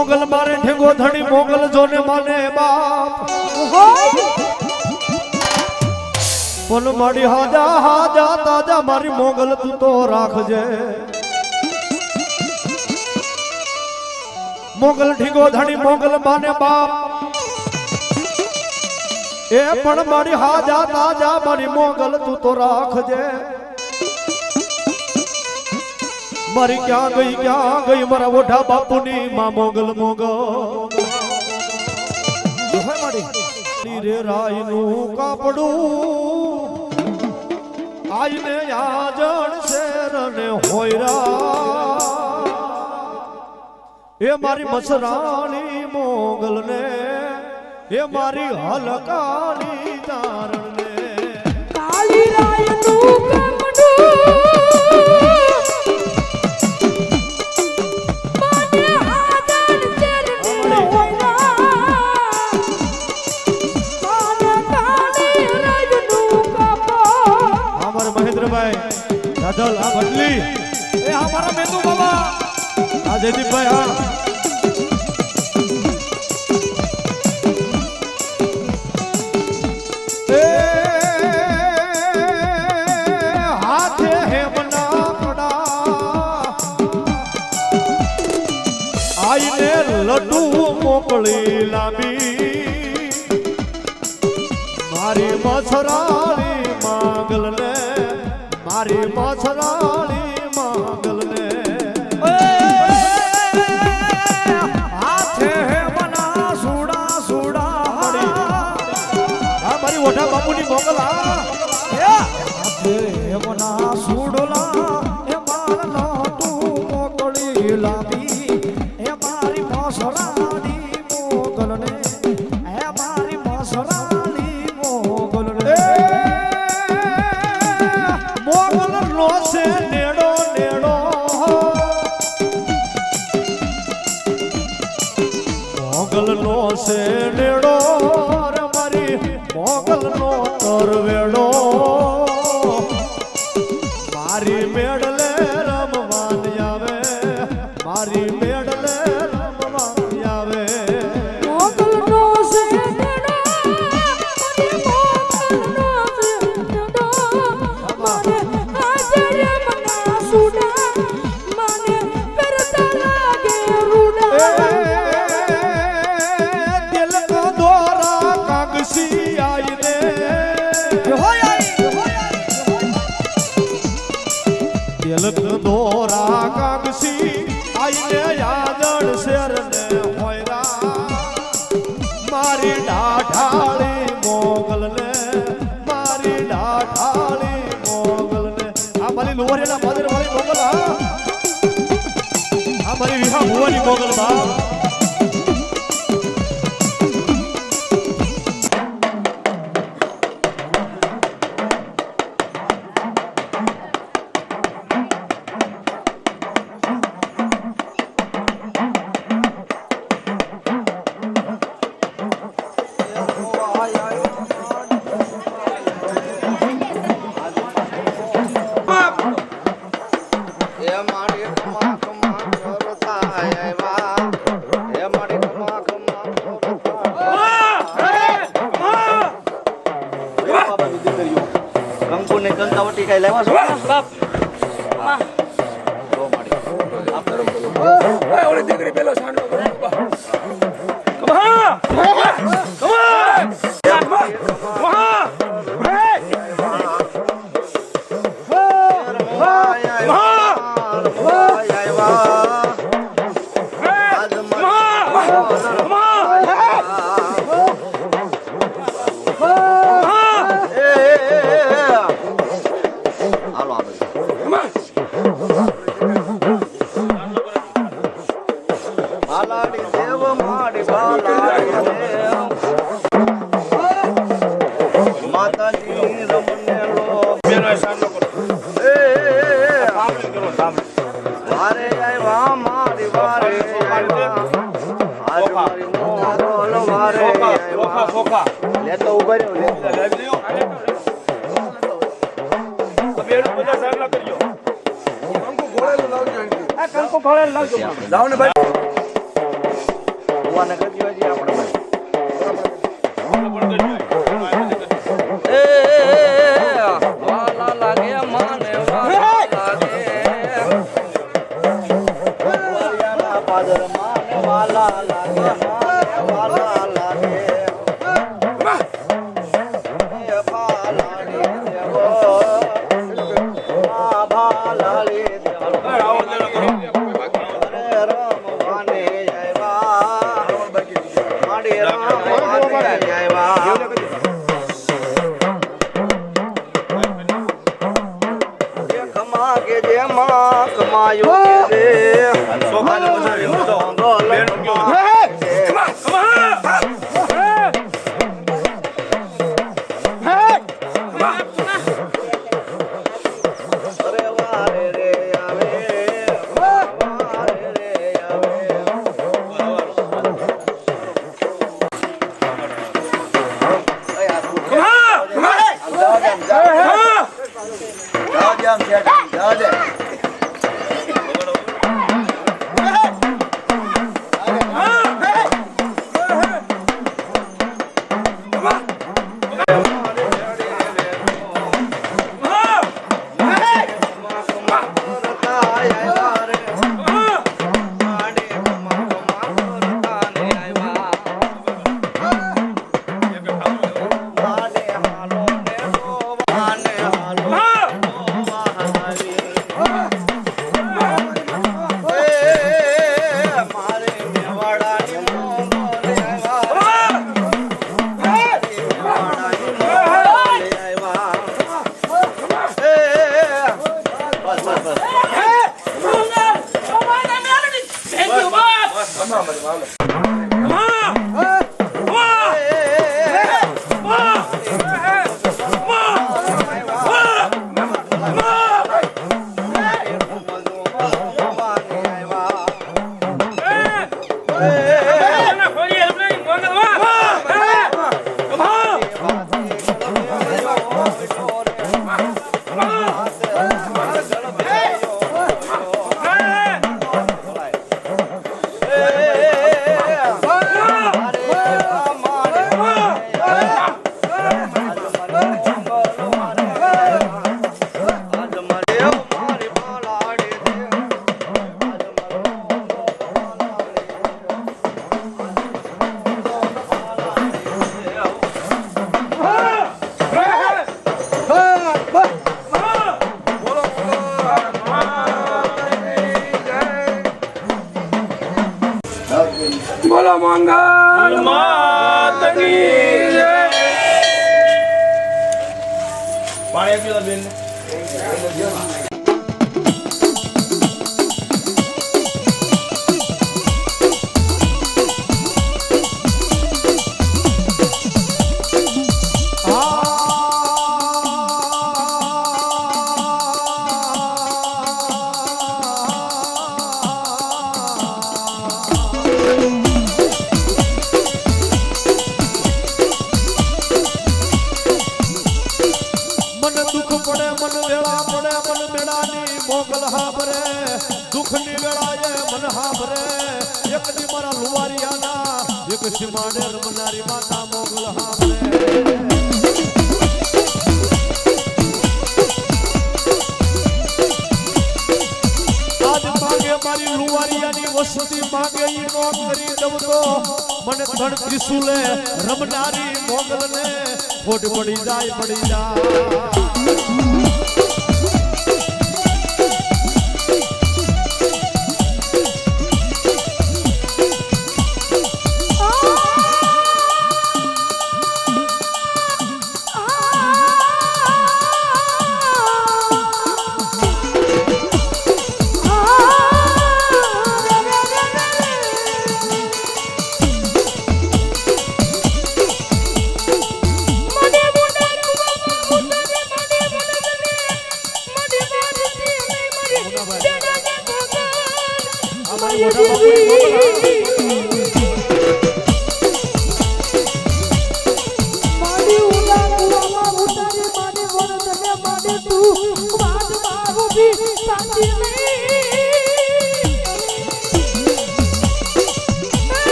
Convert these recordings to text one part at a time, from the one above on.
મોગલ મારે ઠેંગો ધણી, મોગલ જોને માને બાપ. પણ મારી હાજા હાજા, તાજા, મારી મોગલ તું તો રાખજે. મોગલ ઠીગો ધણી, મોગલ માને બાપ. એ પણ મારી હાજા, તાજા, મારી મોગલ તું તો રાખજે. મારી ક્યાં ગઈ ક્યાં ગઈ, મારા ઓઢા બાપુની માં મોગલ મોગલ. રે રાયનું કાપડું. આઈને આજણ શેર ને હોયરા. એ મારી મસરાણી મોગલ ને એ મારી હલકાની તારણ ને કાળી રાયનું કમડું રાધલ આ બદલી એ અમારા મેંદુ બાબા. આ જયદીપભાઈ હા. મારી મછરાળી માંગલ ને હાથે મના સુડા સુડા આ મારી ઓઢા બાપુની મોગલ આ હાથે મના મોગલ નો છે નેડો મારી મોગલ નો તરવેડો દિલ કો દોરા કાગસી આઈને યાદણ શેર ને હોયરા મારી ડાઢાળી મોગલ ને મારી ડાઢાળી મોગલ ને આ મારી લોહરેલા મદર વાળી મોગલ, હા? આ મારી વિહા મોગલ બા વારે આવ્યા લે તો ઊભા રહ્યો લે. લાવો ને ભાઈ. ભગવાનને કરી દેવા છીએ આપણે ભાઈ. રમવાને આવ્યા બોલો મંગલ માતની જય. મન દુઃખ પડે મન વેળા પડે, મન મેળાની મોગલ હાભરે. દુઃખની વેળાએ મન હાભરે. એક દી મારા લુવારિયાના, એક સીમાડે રમનારી માતા મોગલ હાભરે. મારી લુવારિયાની વસતી માગે નો કરી દઉં તો મને ધણ ત્રિશુલે રમનારી મોગલને ખોટ પડી જાય પડી જાય.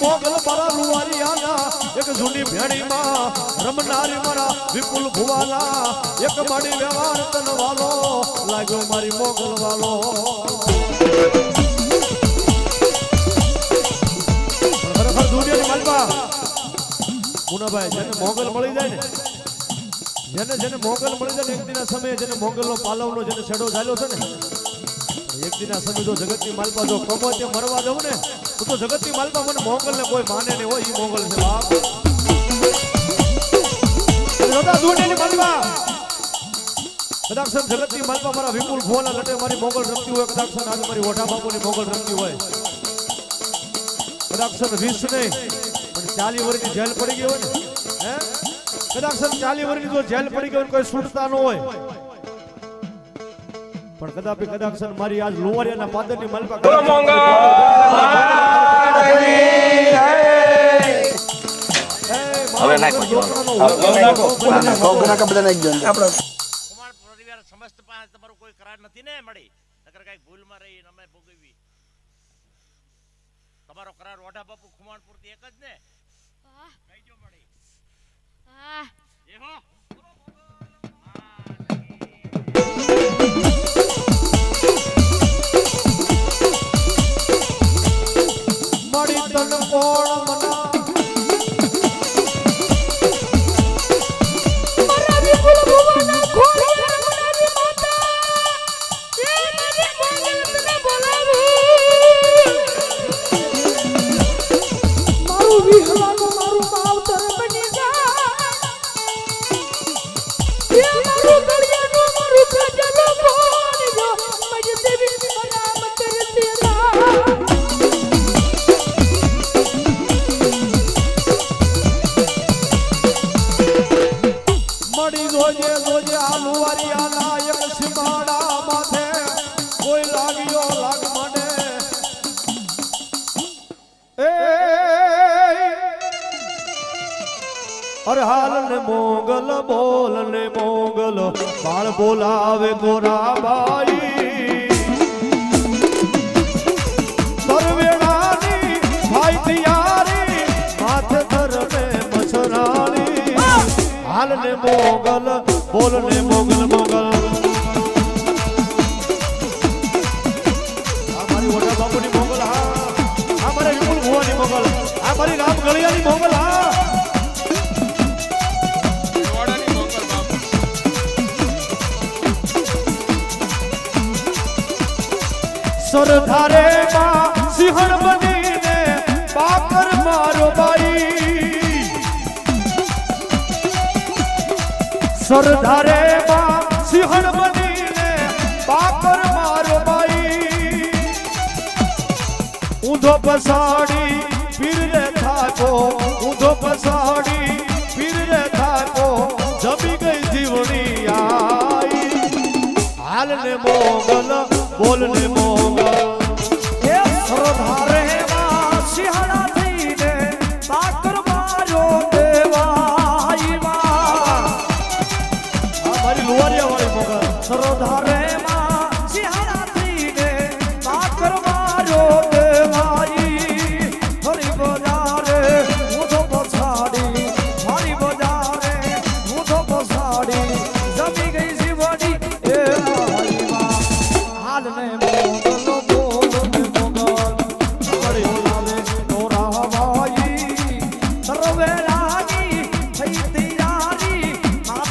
બાપુની મારા લુવારિયાના એક જૂની ભેણીમાં રમનારી મારા વિપુલ ભુવાના એક માડી વ્યવહાર તન વાલો લાગ્યો મારી મોગલ વાલો. મુનાભાઈ, જેને મોગલ મળી જાય ને, જેને જેને મોગલ મળી જાય ને, એક દિના સમયે જેને મોગલનો પાલવનો જેને છેડો ચાલ્યો છે ને દિના સમય જો જગતની માલપા જો કમો તે મરવા જવું ને, તો તો જગતની માલપા મને મોગલને કોઈ માને નહીં હોય એ મોગલ છે બાપ. જગતની માલપા મારા વિપુલ ભુવાના લટે મારી મોગલ રમતી હોય, કદાચ આજે મારી ઓઢા બાપુની મોગલ હોય. કદાચ વીસ નહીં ચાલી વર્ષની જેલ પડી ગઈ હોય ને, હે? કદાચ ચાલી વર્ષની જો જેલ પડી ગઈ હોય ને, કોઈ છૂટતા ન હોય પણ કદાપી કદાક્ષર મારી આજ લોવરિયાના પાદરની માલપા બોલો મોંઘા. હવે નાખો કુમાર પરિવાર સમસ્ત પાસે તમારો કોઈ કરાર નથી ને મળી. નકર કંઈક ભૂલમાં રહી અમે ભોગવી તમારો કરાર ઓઢા બાપુ ખુમાણપુરથી એક જ ને? કહીજો મળી. હા. એ હો. મળી તન કોણ મના લાગ મને એ અરે હાલ ને મોગલ બોલ ને મોગલ બાળ બોલાવે ગોરાબાઈ સરવેણાની ભાઈ તિયારી માથે ધરમે મછરાણી. હાલ ને મોગલ બોલ ને મોગલ સરધારે માં, સિંહણ બનીને બાકર મારો બાઈ સરધારે માં, સિંહણ બનીને બાકર મારો બાઈ ઊંધો પસાડી પીરને થાકો, ઊંધો પસાડી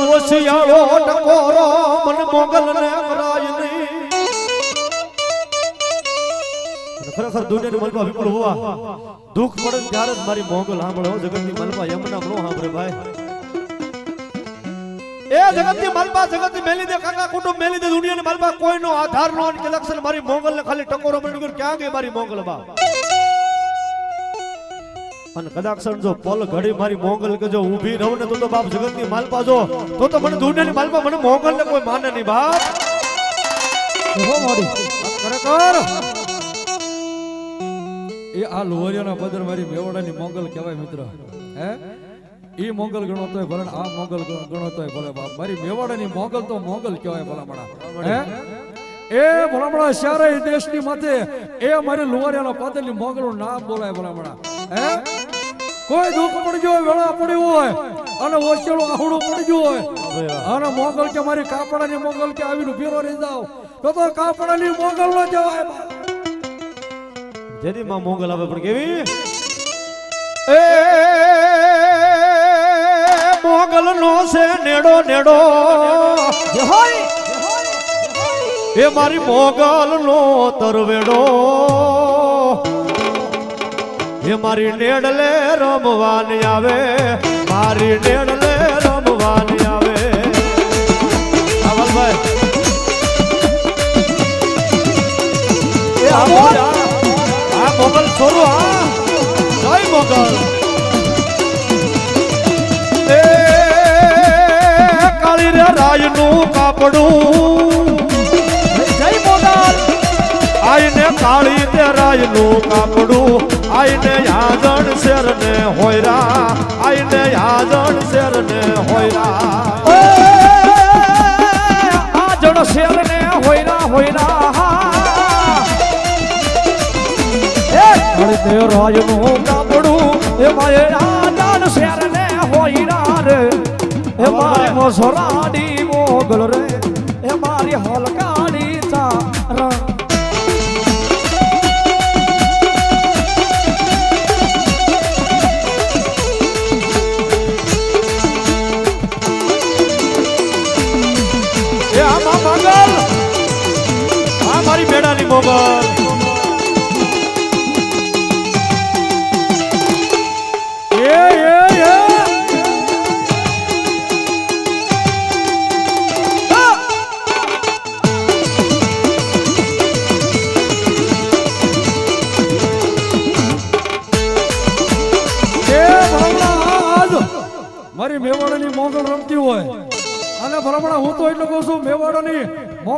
મન ઓશિયાળો ટકોરો, મન મોગલ ને કરાય નહીં ખરેખર દુનિયાની મનમાં વિપુલ હોવા, દુઃખ પડે ત્યારે જ મારી મોગલ સાંભળો. જગતની મનમાં યમના નો સાંભળે ભાઈ. એ જગતની મલપા જગતની મેલી દે કાકા કુટુંબ, મેલી દે દુનિયાની મલપા કોઈનો આધાર નો કે લક્ષણ મારી મોગલ ને ખાલી ટકોરો મળી ક્યાં ગઈ મારી મોગલ બા અને કદાચ જો પલ ઘડી મારી મોગલ કે જો ઊભી રહું ને તો તો બાપ જગતની માલપા જો તો તો મને દુનિયાની માલપા મને મોંગલ ને કોઈ માને નહીં બાપ. ખરેખર? એ આ લોહરિયાના પદર મારી મેવાડાની મોંગલ કહેવાય મિત્ર. હે? એ મોગલ ગણો તોય ભલે આ મોગલ ગણ- તોય ભલે બાપ. મારી મેવાડાની મોગલ તો મોગલ કહેવાય ભલામણા. હે? એ ભલામણા સારા દેશની માથે એ મારી લુવારિયાના પાદરની મોગલનું નામ બોલાય ભલામણા. હે? કોઈ દુઃખ પડજો હોય વેળા પડ્યું હોય અને ઓછેલું આહુડું પડજો હોય અને મોગલ કે મારી કાપડાની મોગલ કે આવીને ભીરો રહી જાવ તો તો કાપડાની મોગલ નો જવાય જેની માં મોગલ આવે પણ કેવી? એ મોગલ નો છે નેડો નેડો. એ મારી મોગલ નો તરવેડો. એ મારી નેડલે રમવાની આવે, મારી નેડલે રમવાની આવે. આ મોગલ છોરો હા જય મોગલ. કાળી રે રાજનું કાપડું જય મોગલ આઈને કાળી તેરાયનું કાપડું આઈને યાદણ શેર ને હોયરા. આઈને યાદણ શેર ને હોયરા આજણ શેર ને હોયરા હોયરા. રાજનું કાપડું એ મારે શેર ને હોયરા રે. એમાં મોસરાડી એ આ મા મારી બેડાની મોગલ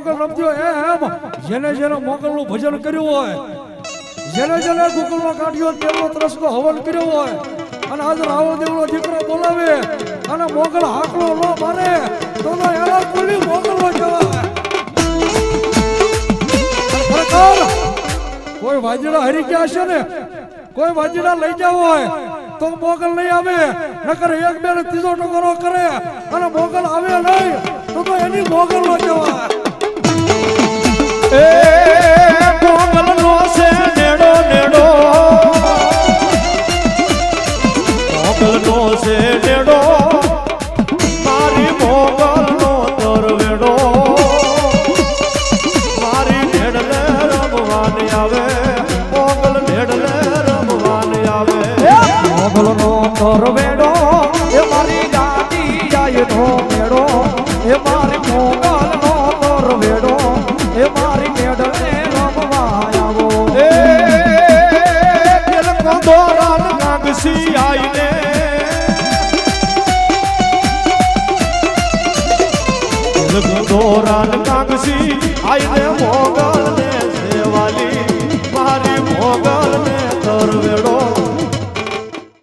મોગલ રમજો એમ. જેને જેને મોગલનું ભજન કર્યું હોય, જેને જેને ગોકુળમાં કાઢ્યો તેનો ત્રસ્તો હવન કર્યો હોય. અને આજ રાવણ દેવનો દીકરો બોલાવે અને મોગલ હાકલો ન મારે તો એના કુલી મોગલનો કહેવાય. કોઈ વાજડા હરી ગયા છે ને, કોઈ વાજડા લઈ જાવ હોય, તો મોગલ નહીં આવે. નકર એક બે ને ત્રીજો ટકોરો કરે અને મોગલ આવે નહીં, તો તો એની મોગલ નો કહેવાય. કરવેડો એ મારી ગાડી જાય નો મેળો એ મારી મોગલ